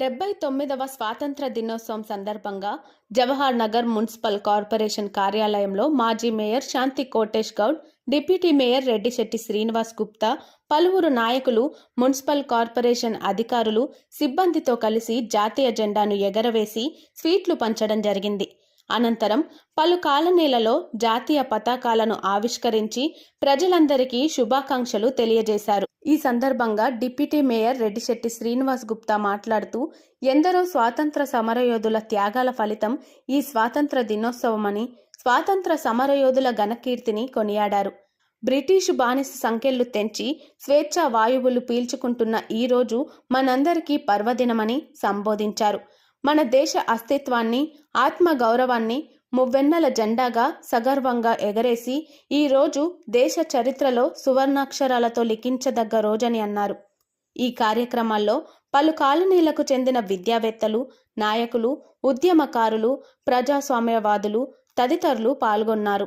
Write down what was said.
డెబ్బై తొమ్మిదవ స్వాతంత్ర దినోత్సవం సందర్భంగా జవహర్ నగర్ మున్సిపల్ కార్పొరేషన్ కార్యాలయంలో మాజీ mayor Shanti Kotesh Goud deputy mayor Reddishetti Srinivas Gupta పలువురు నాయకులు మున్సిపల్ కార్పొరేషన్ అధికారులు సిబ్బందితో కలిసి జాతీయ జెండాను ఎగరవేసి స్వీట్లు పంచడం జరిగింది. అనంతరం పలు కాలనీలలో జాతీయ పతాకాలను ఆవిష్కరించి ప్రజలందరికీ శుభాకాంక్షలు తెలియజేశారు. ఈ సందర్భంగా డిప్యూటీ మేయర్ రెడ్డిశెట్టి శ్రీనివాస్ గుప్తా మాట్లాడుతూ ఎందరో స్వాతంత్ర సమరయోధుల త్యాగాల ఫలితం ఈ స్వాతంత్ర దినోత్సవమని స్వాతంత్ర సమరయోధుల ఘనకీర్తిని కొనియాడారు. బ్రిటిషు బానిస సంఖ్యలు తెంచి స్వేచ్ఛా వాయువులు పీల్చుకుంటున్న ఈ రోజు మనందరికీ పర్వదినమని సంబోధించారు. మన దేశ అస్తిత్వాన్ని ఆత్మ గౌరవాన్ని మువ్వెన్నెల జెండాగా సగర్వంగా ఎగరేసి ఈ రోజు దేశ చరిత్రలో సువర్ణాక్షరాలతో లిఖించదగ్గ రోజని అన్నారు. ఈ కార్యక్రమాల్లో పలు కాలనీలకు చెందిన విద్యావేత్తలు నాయకులు ఉద్యమకారులు ప్రజాస్వామ్యవాదులు తదితరులు పాల్గొన్నారు.